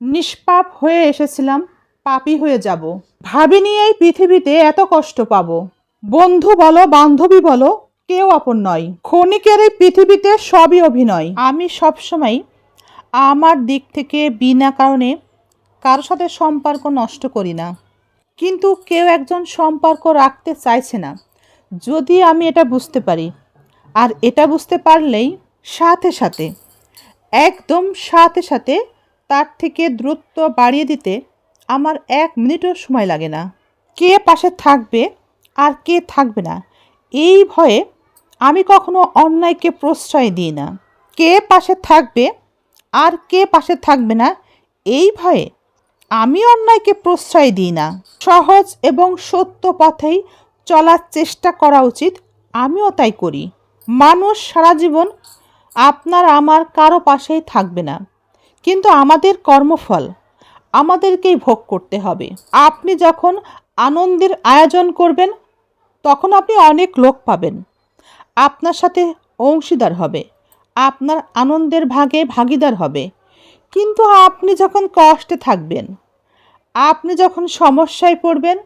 নিষ্পাপ হয়ে এসেছিলাম, পাপি হয়ে যাব। ভাবিনি এই পৃথিবীতে এত কষ্ট পাব। বন্ধু বলো, বান্ধবী বলো, কেউ আপন নয়। ক্ষণিকের এই পৃথিবীতে সবই অভিনয়। আমি সবসময় আমার দিক থেকে বিনা কারণে কারোর সাথে সম্পর্ক নষ্ট করি না। কিন্তু কেউ একজন সম্পর্ক রাখতে চাইছে না। যদি আমি এটা বুঝতে পারি, আর এটা বুঝতে পারলেই সাথে সাথে, একদম সাথে সাথে তার থেকে দূরত্ব বাড়িয়ে দিতে আমার এক মিনিটও সময় লাগে না। কে পাশে থাকবে আর কে থাকবে না? এই ভয়ে আমি কখনো অন্যায়কে প্রশ্রয় দিই না। কে পাশে থাকবে আর কে পাশে থাকবে না? এই ভয়ে আমি অন্যায়কে প্রশ্রয় দিই না। সহজ এবং সত্য পথেই চলার চেষ্টা করা উচিত, আমিও তাই করি। মানুষ সারা জীবন আপনার আমার কারও পাশেই থাকবে না। কিন্তু আমাদের কর্মফল, আমাদেরকেই ভোগ করতে হবে। আপনি যখন আনন্দের আয়োজন করবেন, তখন আপনি অনেক লোক পাবেন। আপনার সাথে অংশীদার হবে, আপনার আনন্দের ভাগে ভাগিদার হবে। কিন্তু আপনি যখন কষ্টে থাকবেন, আপনি যখন সমস্যায় পড়বেন,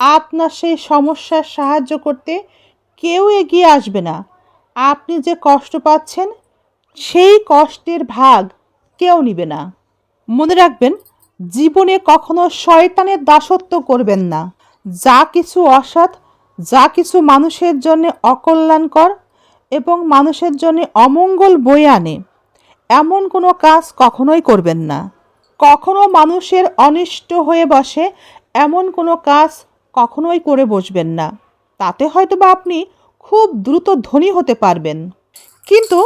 আপনার সেই সমস্যার সাহায্য করতে কেউ এগিয়ে আসবে না। আপনি যে কষ্ট পাচ্ছেন, সেই কষ্টের ভাগ কেউ নিবে না। মনে রাখবেন, জীবনে কখনো শয়তানের দাসত্ব করবেন না। যা কিছু অসৎ, যা কিছু মানুষের জন্য অকল্যাণকর এবং মানুষের জন্য অমঙ্গল বয়ে আনে, এমন কোনো কাজ কখনোই করবেন না। কখনো মানুষের অনিষ্ট হয়ে বসে এমন কোনো কাজ কখনোই করে বসবেন না। তাতে হয়তো বা আপনি খুব দ্রুত ধনী হতে পারবেন। কিন্তু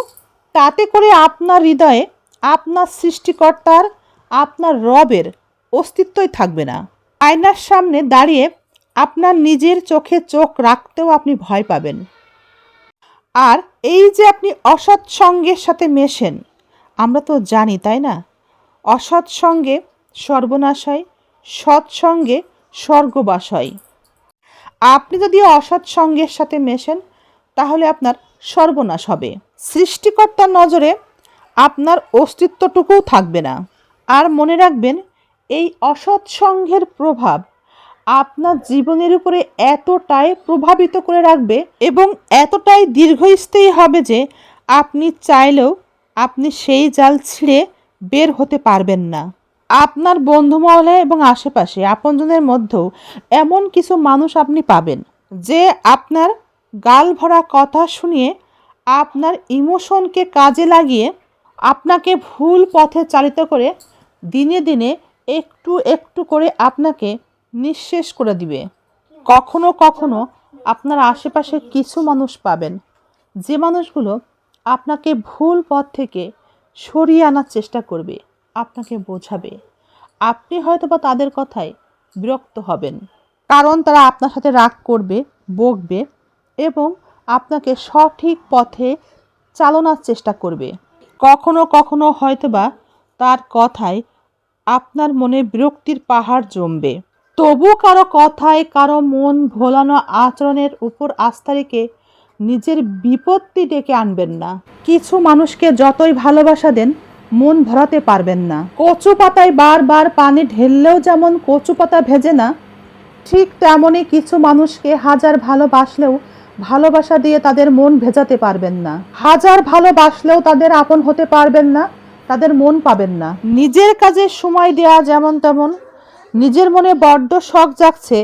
তাতে করে আপনার হৃদয়ে আপনার সৃষ্টিকর্তার, আপনার রবের অস্তিত্বই থাকবে না। আয়নার সামনে দাঁড়িয়ে আপনার নিজের চোখে চোখ রাখতেও আপনি ভয় পাবেন। আর এই যে আপনি অসৎ সঙ্গের সাথে মেশেন, আমরা তো জানি, তাই না? অসৎ সঙ্গে সর্বনাশ হয় সৎসঙ্গে স্বর্গবাস হয়। আপনি যদি অসৎ সঙ্গের সাথে মেশেন, তাহলে আপনার সর্বনাশ হবে। সৃষ্টিকর্তার নজরে আপনার অস্তিত্বটুকুও থাকবে না। আর মনে রাখবেন, এই অসৎ প্রভাব আপনার জীবনের উপরে এতটাই প্রভাবিত করে রাখবে এবং এতটাই দীর্ঘস্থায়ী হবে যে আপনি চাইলেও আপনি সেই জাল ছিঁড়ে বের হতে পারবেন না। আপনার বন্ধুমহলে এবং আশেপাশে, আপনজনের মধ্যেও এমন কিছু মানুষ আপনি পাবেন যে আপনার গাল ভরা কথা শুনিয়ে আপনার ইমোশনকে কাজে লাগিয়ে আপনাকে ভুল পথে চালিত করে দিনে দিনে একটু একটু করে আপনাকে নিঃশেষ করে দিবে। কখনো কখনো আপনার আশেপাশে কিছু মানুষ পাবেন। যে মানুষগুলো আপনাকে ভুল পথ থেকে সরিয়ে আনার চেষ্টা করবে, আপনাকে বোঝাবে। আপনি হয়তো বা তাদের কথায় বিরক্ত হবেন। কারণ তারা আপনার সাথে রাগ করবে, বকবে এবং আপনাকে সঠিক পথে চালনার চেষ্টা করবে। কখনো কখনো হয়তোবা তার কথায় আপনার মনে বিরক্তির পাহাড় জমবে। তবু কারও কথায় কারও মন ভোলানো আচরণের উপর আস্থা রেখে নিজের বিপত্তি ডেকে আনবেন না। কিছু মানুষকে যতই ভালোবাসা দেন, মন ভরাতে পারবেন না। কচু পাতায় বারবার পানি ঢেললেও যেমন কচু পাতা ভেজে না, ঠিক তেমনই কিছু মানুষকে হাজার ভালোবাসলেও ভালোবাসা দিয়ে তাদের মন ভেজাতে পারবেন না। হাজার ভালোবাসলেও তাদের আপন হতে পারবেন না, তাদের মন পাবেন না। নিজের কাজে সময় দেওয়া যেমন তেমন, নিজের মনে বড্ড শখ জাগছে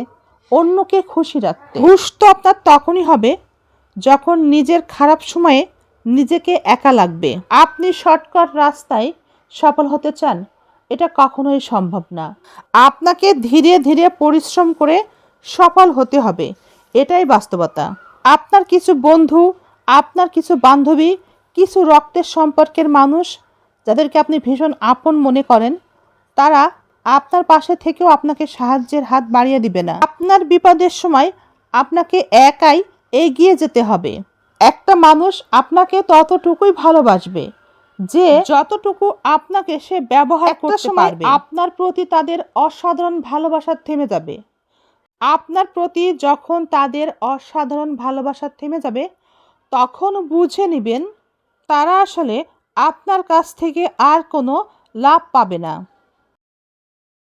অন্যকে খুশি রাখতে। খুশ তো আপনার তখনই হবে যখন নিজের খারাপ সময়ে নিজেকে একা লাগবে। আপনি শর্টকাট রাস্তায় সফল হতে চান, এটা কখনোই সম্ভব না। আপনাকে ধীরে ধীরে পরিশ্রম করে সফল হতে হবে, এটাই বাস্তবতা। আপনার কিছু বন্ধু আপনার কিছু বান্ধবী কিছু রক্তের সম্পর্কের মানুষ যাদেরকে আপনি ভীষণ আপন মনে করেন তারা আপনার পাশে থেকেও আপনাকে সাহায্যের হাত বাড়িয়ে দিবে না। আপনার বিপদের সময় আপনাকে একাই এগিয়ে যেতে হবে। একটা মানুষ আপনাকে ততটুকুই ভালোবাসবে যে যতটুকু আপনাকে সে ব্যবহার করতে পারবে। আপনার প্রতি তাদের অসাধারণ ভালোবাসা থেমে যাবে। আপনার প্রতি যখন তাদের অসাধারণ ভালোবাসা থেমে যাবে, তখন বুঝে নেবেন, তারা আসলে আপনার কাছ থেকে আর কোনো লাভ পাবে না।